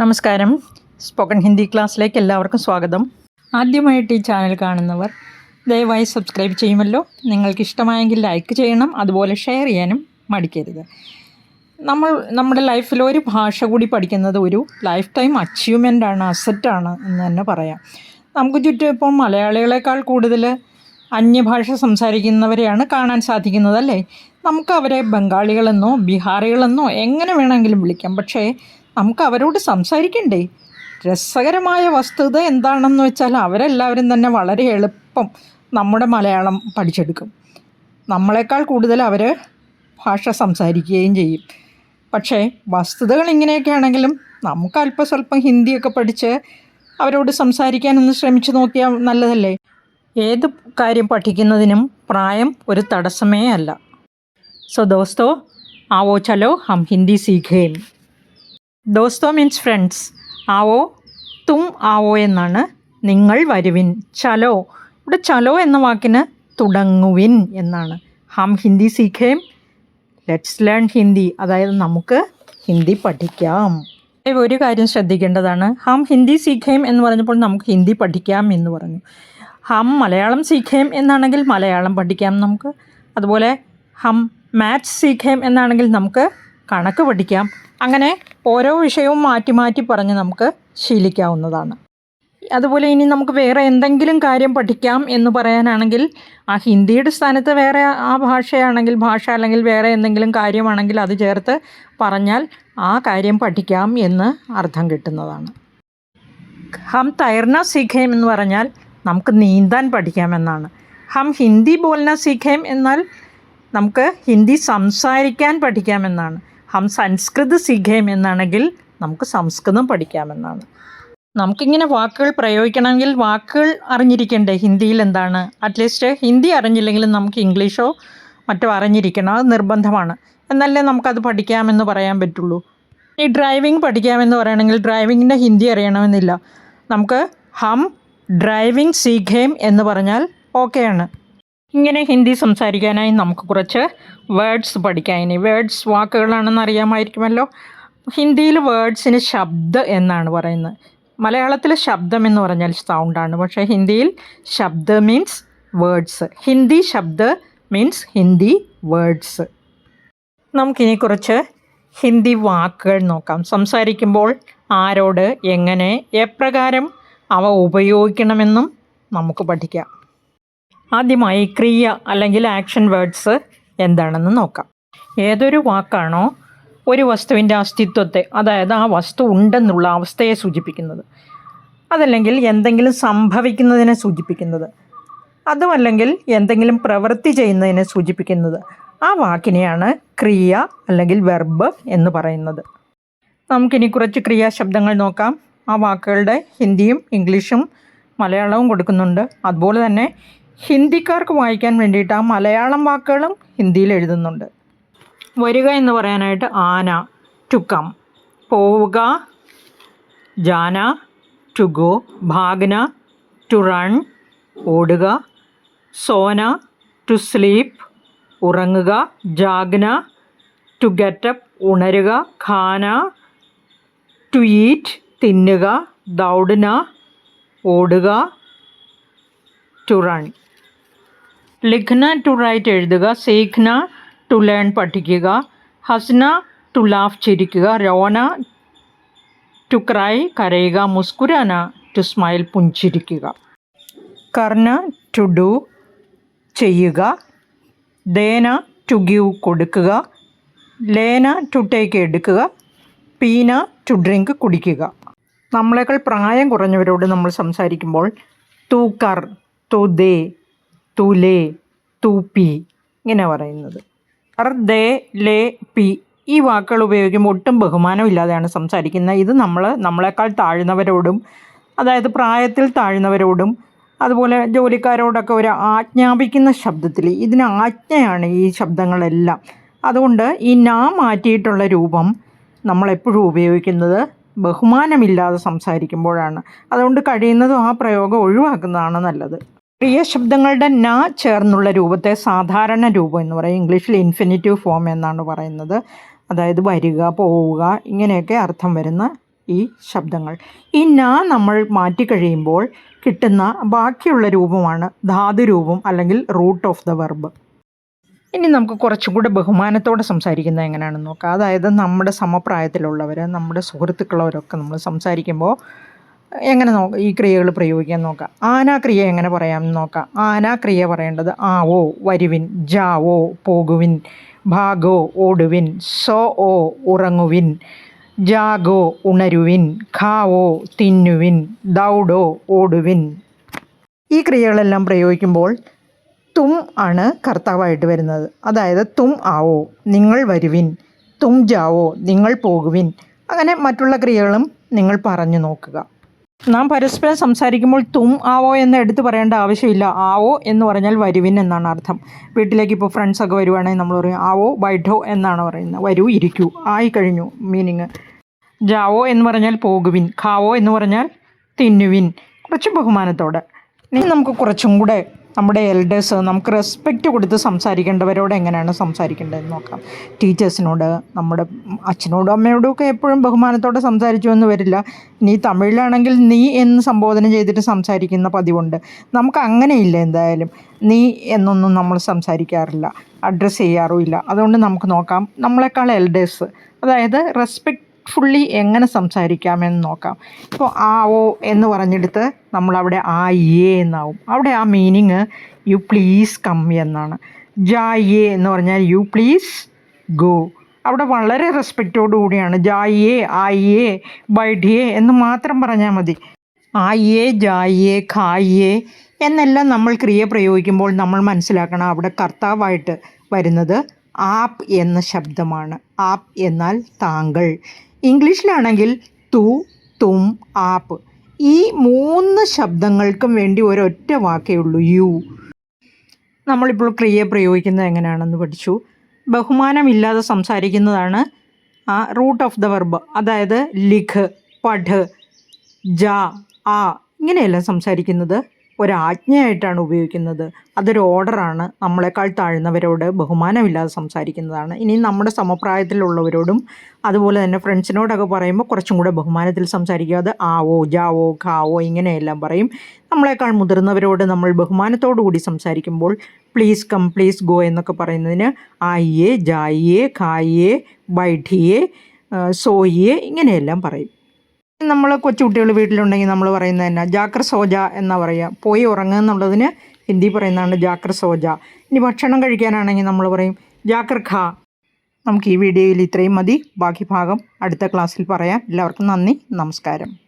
നമസ്കാരം. സ്പോക്കൺ ഹിന്ദി ക്ലാസ്സിലേക്ക് എല്ലാവർക്കും സ്വാഗതം. ആദ്യമായിട്ട് ഈ ചാനൽ കാണുന്നവർ ദയവായി സബ്സ്ക്രൈബ് ചെയ്യുമല്ലോ. നിങ്ങൾക്ക് ഇഷ്ടമായെങ്കിൽ ലൈക്ക് ചെയ്യണം അതുപോലെ ഷെയർ ചെയ്യാനും മടിക്കരുത്. നമ്മൾ നമ്മുടെ ലൈഫിൽ ഒരു ഭാഷ കൂടി പഠിക്കുന്നത് ഒരു ലൈഫ് ടൈം അച്ചീവ്മെന്റ് ആണ് അസറ്റാണ് എന്ന് തന്നെ പറയാം. നമുക്ക് ചുറ്റും ഇപ്പോൾ മലയാളികളെക്കാൾ കൂടുതൽ അന്യഭാഷ സംസാരിക്കുന്നവരെയാണ് കാണാൻ സാധിക്കുന്നത് അല്ലേ? നമുക്ക് അവരെ ബംഗാളികളെന്നോ ബീഹാറികളെന്നോ എങ്ങനെ വേണമെങ്കിലും വിളിക്കാം. പക്ഷേ നമുക്ക് അവരോട് സംസാരിക്കണ്ടേ? രസകരമായ വസ്തുത എന്താണെന്ന് വെച്ചാൽ അവരെല്ലാവരും തന്നെ വളരെ എളുപ്പം നമ്മുടെ മലയാളം പഠിച്ചെടുക്കും. നമ്മളെക്കാൾ കൂടുതൽ അവർ ഭാഷ സംസാരിക്കുകയും ചെയ്യും. പക്ഷേ വസ്തുതകൾ ഇങ്ങനെയൊക്കെ ആണെങ്കിലും നമുക്ക് അല്പം സ്വല്പം ഹിന്ദിയൊക്കെ പഠിച്ച് അവരോട് സംസാരിക്കാനൊന്ന് ശ്രമിച്ചു നോക്കിയാൽ നല്ലതല്ലേ? ഏത് കാര്യം പഠിക്കുന്നതിനും പ്രായം ഒരു തടസ്സമേ അല്ല. സോ ദോസ്തോ ആവോ ചലോ ഹം ഹിന്ദി സീഖേം. ദോസ്തോ മീൻസ് ഫ്രണ്ട്സ്. ആവോ? തും ആവോ എന്നാണ് നിങ്ങൾ വരുവിൻ. ചലോ. ഇവിടെ ചലോ എന്ന വാക്കിന് തുടങ്ങുവിൻ എന്നാണ്. ഹം ഹിന്ദി സീഖേം. Let's learn Hindi. അതായത് നമുക്ക് ഹിന്ദി പഠിക്കാം. ഒരു കാര്യം ശ്രദ്ധിക്കേണ്ടതാണ്. ഹം ഹിന്ദി സീഖേം എന്ന് പറഞ്ഞപ്പോൾ നമുക്ക് ഹിന്ദി പഠിക്കാം എന്ന് പറഞ്ഞു. ഹം മലയാളം സീഖേം എന്നാണെങ്കിൽ മലയാളം പഠിക്കാം നമുക്ക്. അതുപോലെ ഹം മാത്സ് സീഖേം എന്നാണെങ്കിൽ നമുക്ക് കണക്ക് പഠിക്കാം. അങ്ങനെ ഓരോ വിഷയവും മാറ്റി മാറ്റി പറഞ്ഞ് നമുക്ക് ശീലിക്കാവുന്നതാണ്. അതുപോലെ ഇനി നമുക്ക് വേറെ എന്തെങ്കിലും കാര്യം പഠിക്കാം എന്ന് പറയാനാണെങ്കിൽ ആ ഹിന്ദിയുടെ സ്ഥാനത്ത് വേറെ ആ ഭാഷയാണെങ്കിൽ ഭാഷ അല്ലെങ്കിൽ വേറെ എന്തെങ്കിലും കാര്യമാണെങ്കിൽ അത് ചേർത്ത് പറഞ്ഞാൽ ആ കാര്യം പഠിക്കാം എന്ന് അർത്ഥം കിട്ടുന്നതാണ്. ഹം തൈർന സീഖേം എന്ന് പറഞ്ഞാൽ നമുക്ക് നീന്താൻ പഠിക്കാമെന്നാണ് ഹം ഹിന്ദി ബോൽന സീഖേം എന്നാൽ നമുക്ക് ഹിന്ദി സംസാരിക്കാൻ പഠിക്കാമെന്നാണ് ഹം സംസ്കൃത് സിഖേം എന്നാണെങ്കിൽ നമുക്ക് സംസ്കൃതം പഠിക്കാമെന്നാണ്. നമുക്കിങ്ങനെ വാക്കുകൾ പ്രയോഗിക്കണമെങ്കിൽ വാക്കുകൾ അറിഞ്ഞിരിക്കണ്ടേ? ഹിന്ദിയിൽ എന്താണ്? അറ്റ്ലീസ്റ്റ് ഹിന്ദി അറിഞ്ഞില്ലെങ്കിലും നമുക്ക് ഇംഗ്ലീഷോ മറ്റോ അറിഞ്ഞിരിക്കണം. അത് നിർബന്ധമാണ്. എന്നല്ലേ നമുക്കത് പഠിക്കാമെന്ന് പറയാൻ പറ്റുള്ളൂ. ഈ ഡ്രൈവിംഗ് പഠിക്കാമെന്ന് പറയുകയാണെങ്കിൽ ഡ്രൈവിങ്ങിന്റെ ഹിന്ദി അറിയണമെന്നില്ല. നമുക്ക് ഹം ഡ്രൈവിംഗ് സീഖേം എന്ന് പറഞ്ഞാൽ ഓക്കെയാണ്. ഇങ്ങനെ ഹിന്ദി സംസാരിക്കാനായി നമുക്ക് കുറച്ച് വേർഡ്സ് പഠിക്കാം. ഇനി വേർഡ്സ് വാക്കുകളാണെന്ന് അറിയാമായിരിക്കുമല്ലോ. ഹിന്ദിയിൽ വേർഡ്സിന് ശബ്ദ എന്നാണ് പറയുന്നത്. മലയാളത്തിൽ ശബ്ദം എന്ന് പറഞ്ഞാൽ സൗണ്ടാണ് പക്ഷേ ഹിന്ദിയിൽ ശബ്ദ മീൻസ് വേർഡ്സ് ഹിന്ദി ശബ്ദ മീൻസ് ഹിന്ദി വേർഡ്സ് നമുക്കിനി കുറച്ച് ഹിന്ദി വാക്കുകൾ നോക്കാം. സംസാരിക്കുമ്പോൾ ആരോട് എങ്ങനെ എപ്രകാരം അവ ഉപയോഗിക്കണമെന്നും നമുക്ക് പഠിക്കാം. ആദ്യമായി ക്രിയ അല്ലെങ്കിൽ ആക്ഷൻ വേർഡ്സ് എന്താണെന്ന് നോക്കാം. ഏതൊരു വാക്കാണോ ഒരു വസ്തുവിന്റെ അസ്തിത്വത്തെ അതായത് ആ വസ്തു ഉണ്ടെന്നുള്ള അവസ്ഥയെ സൂചിപ്പിക്കുന്നത്. അതല്ലെങ്കിൽ എന്തെങ്കിലും സംഭവിക്കുന്നതിനെ സൂചിപ്പിക്കുന്നത്. അതുമല്ലെങ്കിൽ എന്തെങ്കിലും പ്രവൃത്തി ചെയ്യുന്നതിനെ സൂചിപ്പിക്കുന്നത്. ആ വാക്കിനെയാണ് ക്രിയ അല്ലെങ്കിൽ വെർബ് എന്ന് പറയുന്നത്. നമുക്കിനി കുറച്ച് ക്രിയാശബ്ദങ്ങൾ നോക്കാം. ആ വാക്കുകളുടെ ഹിന്ദിയും ഇംഗ്ലീഷും മലയാളവും കൊടുക്കുന്നുണ്ട്. അതുപോലെ തന്നെ ഹിന്ദിക്കാർക്ക് വായിക്കാൻ വേണ്ടിയിട്ട് ആ മലയാളം വാക്കുകളും ഹിന്ദിയിൽ എഴുതുന്നുണ്ട്. വരിക എന്ന് പറയാനായിട്ട് ആന ടു കം പോവുക ജാന ടു ഗോ ഭാഗ്ന ടു റൺ ഓടുക സോന ടു സ്ലീപ്പ് ഉറങ്ങുക ജാഗ്ന ടു ഗെറ്റപ്പ് ഉണരുക ഖാന ടു ഈറ്റ് തിന്നുക ദൗഡന ഓടുക ടു റൺ ലിഖ്ന ടു റൈറ്റ് എഴുതുക സേഖ്ന ടു ലേൺ പഠിക്കുക ഹസ്ന ടു ലാഫ് ചിരിക്കുക രോന ടു ക്രൈ കരയുക മുസ്കുരാന ടു സ്മൈൽ പുഞ്ചിരിക്കുക. കർണ ടു ഡു ചെയ്യുക ദേന ടു ഗീവ് കൊടുക്കുക ലേന ടു ടേക്ക് എടുക്കുക പീന ടു ഡ്രിങ്ക് കുടിക്കുക. നമ്മളെക്കാൾ പ്രായം കുറഞ്ഞവരോട് നമ്മൾ സംസാരിക്കുമ്പോൾ തൂ കർ തു ദേ തു തൂപ്പി ഇങ്ങനെ പറയുന്നത്. കർ ദേ ലേ പി. ഈ വാക്കുകൾ ഉപയോഗിക്കുമ്പോൾ ഒട്ടും ബഹുമാനമില്ലാതെയാണ് സംസാരിക്കുന്നത്. ഇത് നമ്മൾ നമ്മളെക്കാൾ താഴ്ന്നവരോടും അതായത് പ്രായത്തിൽ താഴ്ന്നവരോടും അതുപോലെ ജോലിക്കാരോടൊക്കെ ഒരു ആജ്ഞാപിക്കുന്ന ശബ്ദത്തിൽ ഇതിന് ആജ്ഞയാണ് ഈ ശബ്ദങ്ങളെല്ലാം. അതുകൊണ്ട് ഈ നാ മാറ്റിയിട്ടുള്ള രൂപം നമ്മളെപ്പോഴും ഉപയോഗിക്കുന്നത് ബഹുമാനമില്ലാതെ സംസാരിക്കുമ്പോഴാണ്. അതുകൊണ്ട് കഴിയുന്നതും ആ പ്രയോഗം ഒഴിവാക്കുന്നതാണ് നല്ലത്. പ്രിയ ശബ്ദങ്ങളുടെ ന ചേർന്നുള്ള രൂപത്തെ സാധാരണ രൂപം എന്ന് പറയും. ഇംഗ്ലീഷിൽ ഇൻഫിനിറ്റീവ് ഫോം എന്നാണ് പറയുന്നത്. അതായത് വരിക പോവുക ഇങ്ങനെയൊക്കെ അർത്ഥം വരുന്ന ഈ ശബ്ദങ്ങൾ. ഈ ന നമ്മൾ മാറ്റിക്കഴിയുമ്പോൾ കിട്ടുന്ന ബാക്കിയുള്ള രൂപമാണ് ധാതുരൂപം അല്ലെങ്കിൽ റൂട്ട് ഓഫ് ദ വെർബ് ഇനി നമുക്ക് കുറച്ചും കൂടെ ബഹുമാനത്തോടെ സംസാരിക്കുന്നത് എങ്ങനെയാണെന്ന് നോക്കാം. അതായത് നമ്മുടെ സമപ്രായത്തിലുള്ളവർ നമ്മുടെ സുഹൃത്തുക്കളവരൊക്കെ നമ്മൾ സംസാരിക്കുമ്പോൾ എങ്ങനെ നോ ഈ ക്രിയകൾ പ്രയോഗിക്കാൻ നോക്കാം? ആനാക്രിയ എങ്ങനെ പറയാമെന്ന് നോക്കാം? ആനാക്രിയ പറയേണ്ടത് ആവോ വരുവിൻ ജാവോ പോകുവിൻ ഭാഗോ ഓടുവിൻ സോ ഓ ഉറങ്ങുവിൻ ജാഗോ ഉണരുവിൻ ഖാവോ തിന്നുവിൻ ദൗഡോ ഓടുവിൻ. ഈ ക്രിയകളെല്ലാം പ്രയോഗിക്കുമ്പോൾ തും ആണ് കർത്താവായിട്ട് വരുന്നത്. അതായത് തും ആവോ നിങ്ങൾ വരുവിൻ തും ജാവോ നിങ്ങൾ പോകുവിൻ. അങ്ങനെ മറ്റുള്ള ക്രിയകളും നിങ്ങൾ പറഞ്ഞു നോക്കുക. നാം പരസ്പരം സംസാരിക്കുമ്പോൾ തും ആവോ എന്ന് എടുത്തു പറയേണ്ട ആവശ്യമില്ല. ആവോ എന്ന് പറഞ്ഞാൽ വരുവിൻ എന്നാണ് അർത്ഥം. വീട്ടിലേക്ക് ഇപ്പോൾ ഫ്രണ്ട്സൊക്കെ വരുവാണെങ്കിൽ നമ്മൾ പറയും ആവോ ബൈഠോ എന്നാണ് പറയുന്നത്. വരൂ ഇരിക്കൂ. ആയി കഴിഞ്ഞു മീനിങ് ജാവോ എന്ന് പറഞ്ഞാൽ പോകുവിൻ. ഖാവോ എന്ന് പറഞ്ഞാൽ തിന്നുവിൻ. കുറച്ച് ബഹുമാനത്തോടെ. ഇനി നമുക്ക് കുറച്ചും കൂടെ നമ്മുടെ എൽഡേഴ്സ് നമുക്ക് റെസ്പെക്റ്റ് കൊടുത്ത് സംസാരിക്കേണ്ടവരോട് എങ്ങനെയാണ് സംസാരിക്കേണ്ടതെന്ന് നോക്കാം. ടീച്ചേഴ്സിനോട് നമ്മുടെ അച്ഛനോടും അമ്മയോടും ഒക്കെ എപ്പോഴും ബഹുമാനത്തോടെ സംസാരിച്ചു എന്ന് വരില്ല. നീ തമിഴിലാണെങ്കിൽ നീ എന്ന് സംബോധന ചെയ്തിട്ട് സംസാരിക്കുന്ന പതിവുണ്ട്. നമുക്ക് അങ്ങനെയില്ല എന്തായാലും. നീ എന്നൊന്നും നമ്മൾ സംസാരിക്കാറില്ല. അഡ്രസ്സ് ചെയ്യാറുമില്ല. അതുകൊണ്ട് നമുക്ക് നോക്കാം. നമ്മളെക്കാൾ എൽഡേഴ്സ് അതായത് റെസ്പെക്ട് ഫുള്ളി എങ്ങനെ സംസാരിക്കാമെന്ന് നോക്കാം. ഇപ്പോൾ ആ ഓ എന്ന് പറഞ്ഞെടുത്ത് നമ്മളവിടെ ആ എ എന്നാവും. അവിടെ ആ മീനിങ് യു പ്ലീസ് കം എന്നാണ്. ജാ എ എന്ന് പറഞ്ഞാൽ യു പ്ലീസ് ഗോ അവിടെ വളരെ റെസ്പെക്റ്റോടു കൂടിയാണ്. ജായേ ആയേ ബൈഡിയെ എന്ന് മാത്രം പറഞ്ഞാൽ മതി. ആ ഇ ജായേ ഖായേ എന്നെല്ലാം നമ്മൾ ക്രിയ പ്രയോഗിക്കുമ്പോൾ നമ്മൾ മനസ്സിലാക്കണം അവിടെ കർത്താവായിട്ട് വരുന്നത് ആപ് എന്ന ശബ്ദമാണ്. ആപ് എന്നാൽ താങ്കൾ. ഇംഗ്ലീഷിലാണെങ്കിൽ തു തും ആപ്പ്. ഈ മൂന്ന് ശബ്ദങ്ങൾക്കും വേണ്ടി ഒരൊറ്റ വാക്കേ ഉള്ളൂ യു. നമ്മളിപ്പോൾ ക്രിയ പ്രയോഗിക്കുന്നത് എങ്ങനെയാണെന്ന് പഠിച്ചു. ബഹുമാനമില്ലാതെ സംസാരിക്കുന്നതാണ് റൂട്ട് ഓഫ് ദ വെർബ്. അതായത് ലിഖ് പഠ് ജ ആ ഇങ്ങനെയല്ല സംസാരിക്കുന്നത്. ഒരാജ്ഞയായിട്ടാണ് ഉപയോഗിക്കുന്നത്. അതൊരു ഓർഡറാണ്. നമ്മളെക്കാൾ താഴ്ന്നവരോട് ബഹുമാനമില്ലാതെ സംസാരിക്കുന്നതാണ്. ഇനി നമ്മുടെ സമപ്രായത്തിലുള്ളവരോടും അതുപോലെ തന്നെ ഫ്രണ്ട്സിനോടൊക്കെ പറയുമ്പോൾ കുറച്ചും കൂടെ ബഹുമാനത്തിൽ സംസാരിക്കുക. അത് ആവോ ജാവോ ഖാവോ ഇങ്ങനെയെല്ലാം പറയും. നമ്മളെക്കാൾ മുതിർന്നവരോട് നമ്മൾ ബഹുമാനത്തോടു കൂടി സംസാരിക്കുമ്പോൾ പ്ലീസ് കം പ്ലീസ് ഗോ എന്നൊക്കെ പറയുന്നതിന് ആയിയെ ജായിയെ ഖായിയെ ബൈഠിയെ സോയിയെ ഇങ്ങനെയെല്ലാം പറയും. നമ്മൾ കൊച്ചുകുട്ടികൾ വീട്ടിലുണ്ടെങ്കിൽ നമ്മൾ പറയുന്നത് തന്നെ ജാക്ര സോജ എന്നാ പറയുക പോയി ഉറങ്ങുക എന്നുള്ളതിന് ഹിന്ദി പറയുന്നതാണ് ജാക്ര സോജ. ഇനി ഭക്ഷണം കഴിക്കാനാണെങ്കിൽ നമ്മൾ പറയും ജാക്ര ഖാ. നമുക്ക് ഈ വീഡിയോയിൽ ഇത്രയും മതി. ബാക്കി ഭാഗം അടുത്ത ക്ലാസ്സിൽ പറയാം. എല്ലാവർക്കും നന്ദി. നമസ്കാരം.